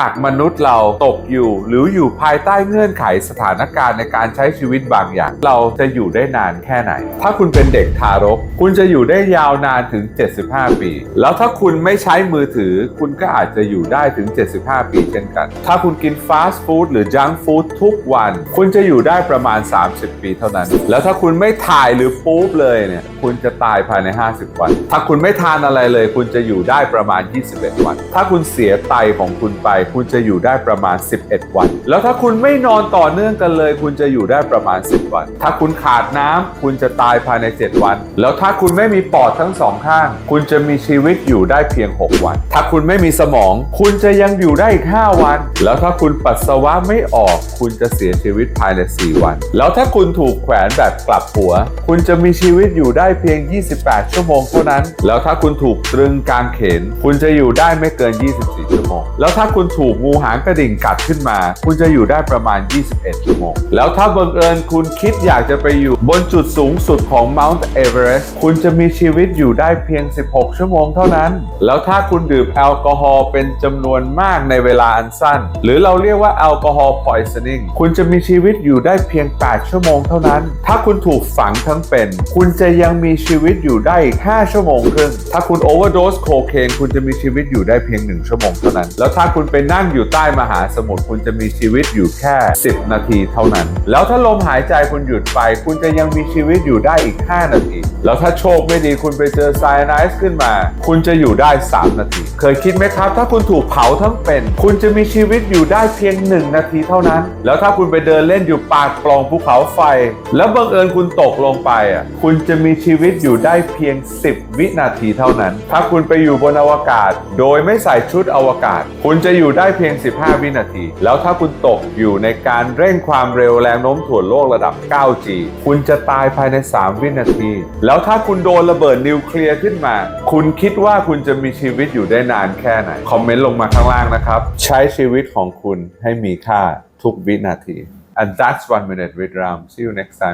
หากมนุษย์เราตกอยู่ หรืออยู่ภายใต้เงื่อนไขสถานการณ์ในการใช้ชีวิตบางอย่าง เราจะอยู่ได้นานแค่ไหน ถ้าคุณเป็นเด็กทารก คุณจะอยู่ได้ยาวนานถึง 75 ปี แล้วถ้าคุณไม่ใช้มือถือ คุณก็อาจจะอยู่ได้ถึง 75 ปีเช่นกัน ถ้าคุณกินฟาสต์ฟู้ดหรือจังฟู้ดทุกวัน คุณจะอยู่ได้ประมาณ 30 ปีเท่านั้น แล้วถ้าคุณไม่ถ่ายหรือปุ๊บเลยเนี่ยคุณจะตายภายใน 50 วัน ถ้าคุณไม่ทานอะไรเลย คุณจะอยู่ได้ประมาณ 21 วัน ถ้าคุณเสียไตของคุณไปคุณจะอยู่ได้ประมาณ 11 วัน แล้วถ้าคุณไม่นอนต่อเนื่องกันเลย คุณจะอยู่ได้ประมาณ 10 วัน ถ้าคุณขาดน้ำคุณจะตายภายใน 7 วัน แล้วถ้าคุณไม่มีปอดทั้งสองข้าง คุณจะมีชีวิตอยู่ได้เพียง 6 วัน ถ้าคุณไม่มีสมอง คุณจะยังอยู่ได้อีก 5 วัน แล้วถ้าคุณปัสสาวะไม่ออก คุณจะเสียชีวิตภายใน 4 วัน แล้วถ้าคุณถูกแขวนแบบกลับหัว คุณจะมีชีวิตอยู่ได้เพียง 28 ชั่วโมงเท่านั้น แล้วถ้าคุณถูกตรึงกางเขน คุณจะอยู่ได้ไม่เกิน 24 ชั่วโมง แล้วถ้าคุณถูกงูหางกระดิ่งกัดขึ้นมา คุณจะอยู่ได้ประมาณ 21 ชั่วโมง แล้วถ้าบังเอิญคุณคิดอยากจะไปอยู่บนจุดสูงสุดของ Mount Everest คุณจะมีชีวิตอยู่ได้เพียง 16 ชั่วโมงเท่านั้น แล้วถ้าคุณดื่มแอลกอฮอล์เป็นจำนวนมากในเวลาอันสั้น หรือเราเรียกว่าแอลกอฮอล์ poisoning คุณจะมีชีวิตอยู่ได้เพียง 8 ชั่วโมงเท่านั้น ถ้าคุณถูกฝังทั้งเป็น คุณจะยังมีชีวิตอยู่ได้อีก 5 ชั่วโมงครึ่ง ถ้าคุณโอเวอร์โดสโคเคนคุณจะมีชีวิตอยู่ได้เพียง 1 ชั่วโมงเท่านั้น แล้วถ้าคุณไปนั่นั่งอยู่ใต้มหาสมุทรคุณจะมีชีวิตอยู่แค่ 10 นาทีเท่านั้น แล้วถ้าลมหายใจคุณหยุดไป คุณจะยังมีชีวิตอยู่ได้อีก 5 นาที แล้วถ้าโชคไม่ดีคุณไปเจอไซยาไนซ์ขึ้นมา คุณจะอยู่ได้ 3 นาที เคยคิดไหมครับ ถ้าคุณถูกเผาทั้งเป็น คุณจะมีชีวิตอยู่ได้เพียง 1 นาทีเท่านั้น แล้วถ้าคุณไปเดินเล่นอยู่ปากปล่องภูเขาไฟ แล้วบังเอิญคุณตกลงไปอะคุณจะมีชีวิตอยู่ได้เพียง 10 วินาทีเท่านั้น ถ้าคุณไปอยู่บนอวกาศ โดยไม่ใส่ชุดอวกาศ คุณจะอยู่ได้เพียง 15 วินาที แล้วถ้าคุณตกอยู่ในการเร่งความเร็วแรงโน้มถ่วงโลกระดับ 9G คุณจะตายภายใน 3 วินาทีแล้วแล้วถ้าคุณโดนระเบิดนิวเคลียร์ขึ้นมา คุณคิดว่าคุณจะมีชีวิตอยู่ได้นานแค่ไหน คอมเมนต์ลงมาข้างล่างนะครับ ใช้ชีวิตของคุณให้มีค่าทุกวินาที and that's one minute with Ram see you next time